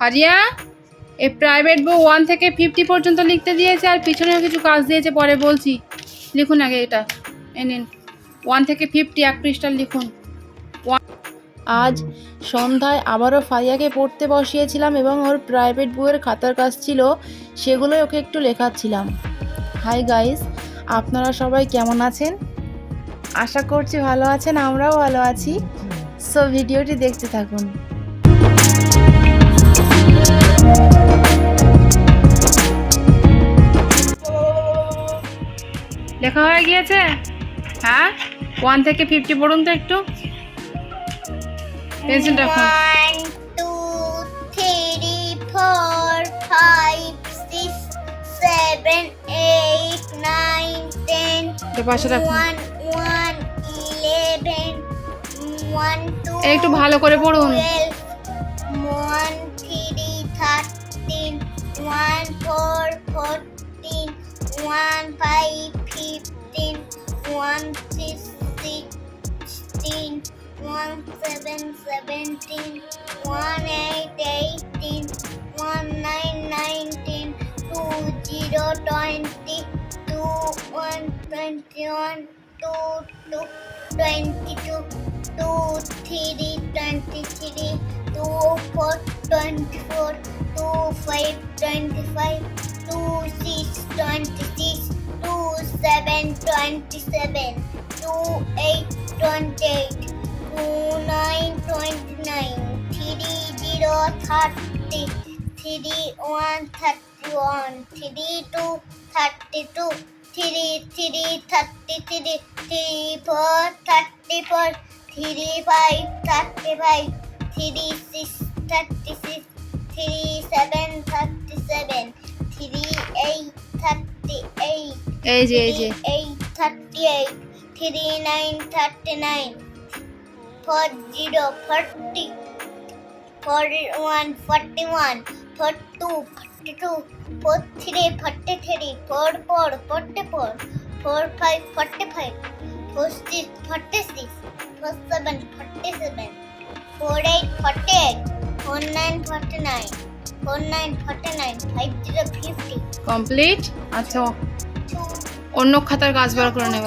হারিয়া এই প্রাইভেট বই ওয়ান থেকে ফিফটি পর্যন্ত লিখতে দিয়েছে আর পিছনেও কিছু কাজ দিয়েছে, পরে বলছি। লিখুন আগে এটা এ নিন। ওয়ান থেকে ফিফটি এক পৃষ্ঠার লিখুন। আজ সন্ধ্যায় আবারও ফারিয়াকে পড়তে বসিয়েছিলাম এবং ওর প্রাইভেট বইয়ের খাতার কাজ ছিল, সেগুলোই ওকে একটু লেখাচ্ছিলাম। হাই গাইস আপনারা সবাই কেমন আছেন? আশা করছি ভালো আছেন, আমরাও ভালো আছি। সো ভিডিওটি দেখতে থাকুন। লেখা হয়ে গিয়েছে হ্যাঁ ওয়ান থেকে ফিফটি পড়ুন তো একটু পেন্সিল রাখুন One, two, three, four, five, six, seven, eight, nine, ten. এটা পাশে রাখুন One, one, eleven. One, two, এই একটু ভালো করে পড়ুন 14, 1, 5, 15, 1, 6, 16, 1, 7, 17, 1, 8, 18, 1, 9, 19, 2, 0, 20, 2, 1, 21, 2, 2, 22, 2, 3, 23, 2, 4, 24, 2, 5, 25, 2, 6, 26, 2, 7, 27, 2, 8, 28, 2, 9, 29, 3, 0, 30, 3, 1, 31, 3, 2, 32, 3, 3, 33, 3, 4, 34, 3, 5, 35, 3, 6, 36, 3, 7, 37, thirty-seven. Three, eight, thirty-eight. এই যে এই যে Three, eight, thirty-eight. Three, nine, thirty-nine. Four, zero, forty. Four, one, forty-one. Four, two, forty-two. Four, three, forty-three. Four, four, forty-four. Four, five, forty-five. Four, six, forty-six. Four, seven, forty-seven. Four, eight, forty-eight. Four, nine, complete আচ্ছা অন্য খাতার কাজ বার করে নেব।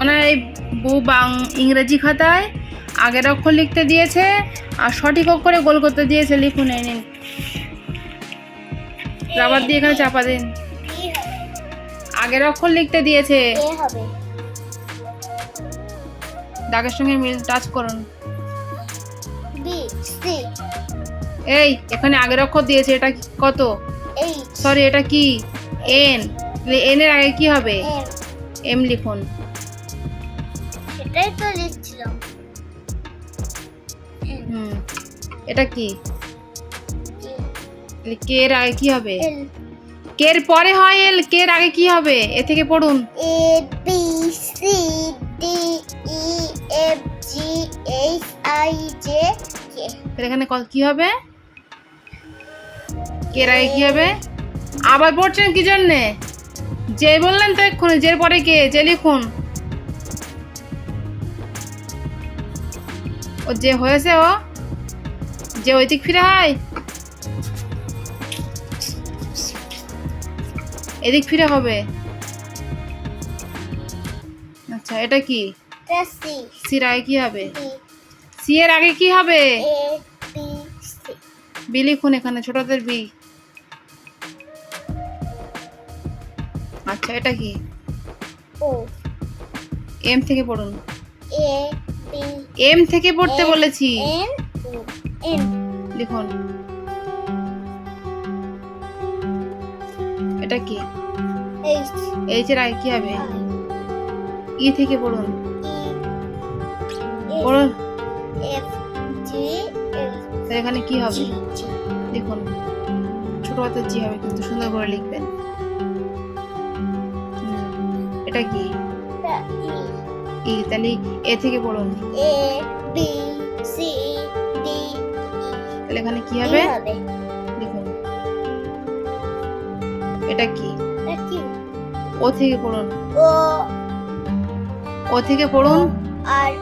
ওনার এই বউ বাং ইংরেজি খাতায় আগের অক্ষর লিখতে দিয়েছে আর সঠিক অক্ষরে গোল করতে দিয়েছে লিখুন এই নিন। রাবার দিয়ে এখানে চাপা দিন। আগের অক্ষর লিখতে দিয়েছে। দাগের সঙ্গে মিল টাচ করুন। B C. এই এখানে আগের অক্ষর দিয়েছে এটা কত? সরি এটা কি? এন এন এর আগে কি হবে? এম লিখুন। সেটাই তো লিখছিলাম। হুম এটা কি? কে এর আগে কি হবে? কে এর পরে হয় এল কে এর আগে কি হবে? এ থেকে পড়ুন। A B C D E F G H I J K এখানে কি হবে? কে এর আগে কি হবে? আবার পড়ছেন কি জন্যে? যে বললেন তো এক্ষুনি যে পরে কে? যে লিখুন। ও যে হয়েছে ও যে ওই দিক ফিরে হয়। এদিক ফিরে হবে। আচ্ছা এটা কি? সি সির আগে কি হবে? সি এর আগে কি হবে? বি বি লিখুন এখানে ছোটদের বি। আচ্ছা এটা কি? ও। এম থেকে পড়ুন। এ বি এম থেকে পড়তে বলেছি। ও এন লিখুন। এটা কি? এইচ এইচ এর আগে কি হবে? ই থেকে পড়ুন। ই পড়ুন। এফ জি এল এখানে কি হবে? দেখুন ছোট হাতের জি হবে কিন্তু সুন্দর করে লিখবেন। এটা কি? ই তাহলে এ থেকে পড়ুন। এ বি সি ডি তাহলে এখানে কি হবে? দেখুন। এটা কি? ও থেকে পড়ুন। ও। ও থেকে পড়ুন। আর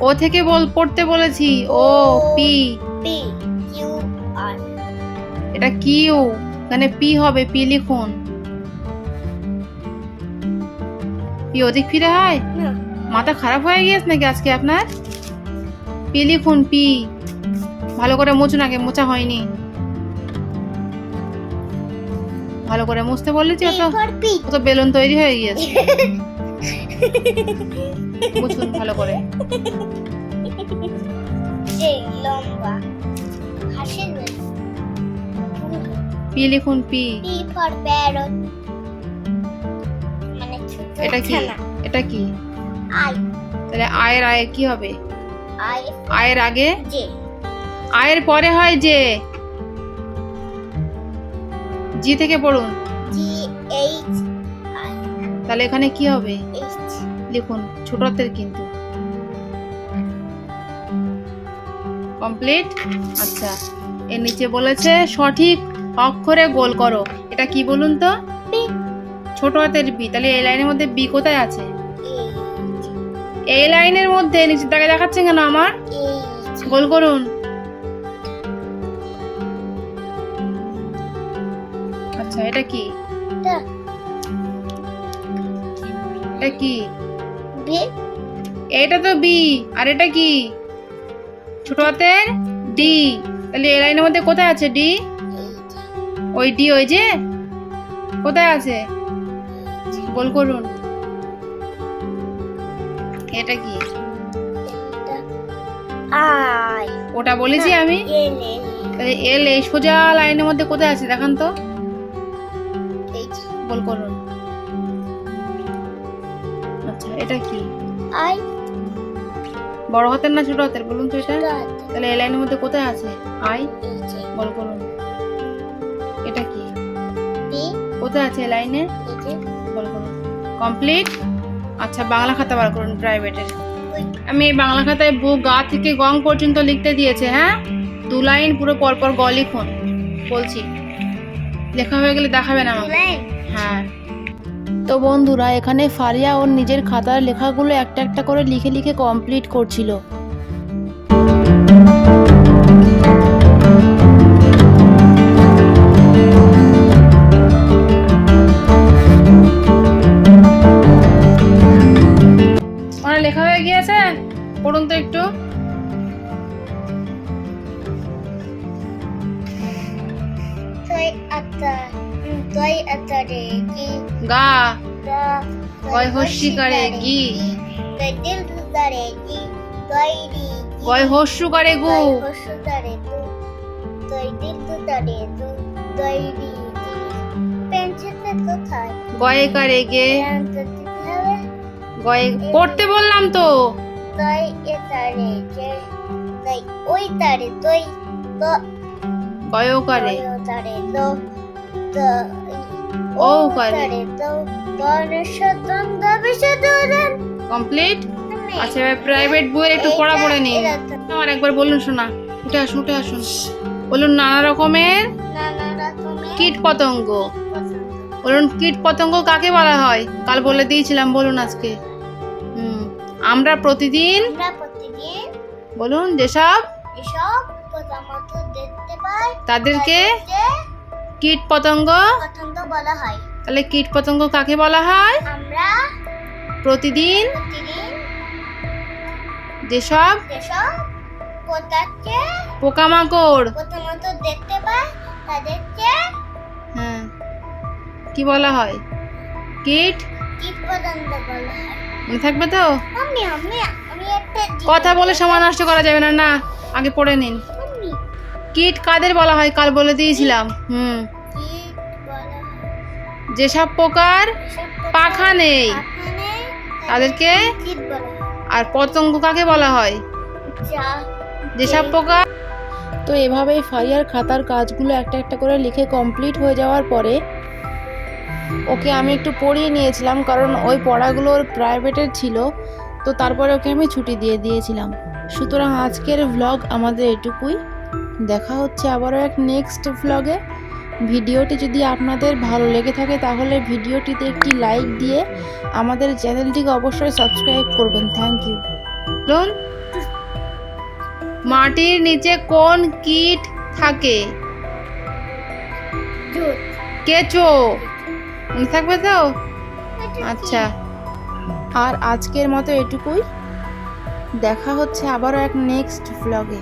ও ও থেকে বল পড়তে বলেছি। O P. P Q R. এটা কিউ। এখানে পি হবে পি লিখুন। পি ওদিক ফিরে হয় মাথা খারাপ হয়ে গিয়েছে নাকি আজকে আপনার? পি লিখুন পি ভালো করে মুছুন আগে মোছা হয়নি। ভালো করে মুছতে বলেছি ও তো বেলুন তৈরি হয়ে গিয়েছে। মুছুন ভালো করে। যে লম্বা হাসির পি লিখুন পি পি ফর প্যারট এটা কি? এটা কি? আই তাহলে আয়ের আয়ে কি হবে? আয়ের আগে? আয়ের পরে হয় যে? জি থেকে পড়ুন। জি এইচ তাহলে এখানে কি হবে? লিখুন ছোট হাতের কিন্তু। কমপ্লিট? আচ্ছা। এর নিচে বলেছে সঠিক অক্ষরে গোল করো। এটা কি বলুন তো? ছোট হাতের বি, তাহলে এই লাইনের মধ্যে বি কোথায় আছে? এই লাইনের মধ্যে নিচের দাগে দেখাচ্ছে কেন আমার? গোল করুন। আচ্ছা এটা কি? এটা কি? এটা তো বি, আর এটা কি? ছোট হাতের ডি, তাহলে এই লাইনের মধ্যে কোথায় আছে ডি? ওই ডি, ওই যে কোথায় আছে? গোল করুন। এটা কি? ওটা বলেছি আমি? এল এই সোজা লাইনের মধ্যে কোথায় আছে? দেখান তো। গোল করুন। আচ্ছা এটা কি? আই বড় হাতের না ছোট হাতের? বলুন তো এটা। তাহলে এই লাইনের মধ্যে কোথায় আছে? আই গোল করুন। এটা কি? কোথায় আছে লাইনে? করুন কমপ্লিট আচ্ছা বাংলা খাতা বার করুন প্রাইভেটের আমি এই বাংলা খাতায় বু গা থেকে গং পর্যন্ত লিখতে দিয়েছে হ্যাঁ? দু লাইন পুরো পরপর গ লিখুন। বলছি। লেখা হয়ে গেলে দেখাবেন আমাকে। হ্যাঁ। তো বন্ধুরা এখানে ফারিয়া ওর নিজের খাতার লেখাগুলো একটা একটা করে লিখে লিখে কমপ্লিট করছিল। তুই দিল দুদারে তু তুই রি পেন্সিলটা কোথায় গয়ে করে গে গয়ে পড়তে বললাম তো। ওই তারে তুই তো গয়ও করে। করে। শতন কমপ্লিট আচ্ছা এবার প্রাইভেট বইয়ের একটু পড়া পড়ে নিন আমার একবার বলুন শোনা উঠে আসুন উঠে আসুন। বলুন নানা রকমের কীট পতঙ্গ। বলুন কীট পতঙ্গ কাকে বলা হয়? কাল বলে দিয়েছিলাম বলুন আজকে। হুম আমরা প্রতিদিন বলুন যেসব তাদেরকে কীট পতঙ্গ পছন্দ বলা হয়। তাহলে কীট পতঙ্গ কাকে বলা হয়? আমরা প্রতিদিন যেসব পোকামাকড়। প্রথমত দেখতে পাই তাদেরকে হ্যাঁ কি বলা হয়? কীট? কীট পতঙ্গ বলা হয়। মনে থাকবে তো? আমি আমি আমি একটা কথা বলে সময় নষ্ট করা যাবে না না আগে পড়ে নিন। কীট কাদের বলা হয়? কাল বলে দিয়েছিলাম। হুম। কীট বলা হয়। যেসব পোকার পাখা নেই। তাদেরকে কীট বলা আর পতঙ্গ কাকে বলা হয়? যেসব পোকা তো এভাবেই ফারিয়ার খাতার কাজগুলো একটা একটা করে লিখে কমপ্লিট হয়ে যাওয়ার পরে ওকে আমি একটু পড়িয়ে নিয়েছিলাম কারণ ওই পড়াগুলো ওর প্রাইভেটের ছিল তো তারপরে ওকে আমি ছুটি দিয়ে দিয়েছিলাম। সুতরাং আজকের ভ্লগ আমাদের এটুকুই। দেখা হচ্ছে আবারও এক নেক্সট ভ্লগে ভিডিওটি যদি আপনাদের ভালো লেগে থাকে তাহলে ভিডিওটিতে একটি লাইক দিয়ে আমাদের চ্যানেলটিকে অবশ্যই সাবস্ক্রাইব করবেন। থ্যাংক ইউ বলুন মাটির নিচে কোন কীট থাকে? কেঁচো। মনে থাকবে তো? আচ্ছা। আর আজকের মতো এটুকুই। দেখা হচ্ছে আবারও এক নেক্সট ব্লগে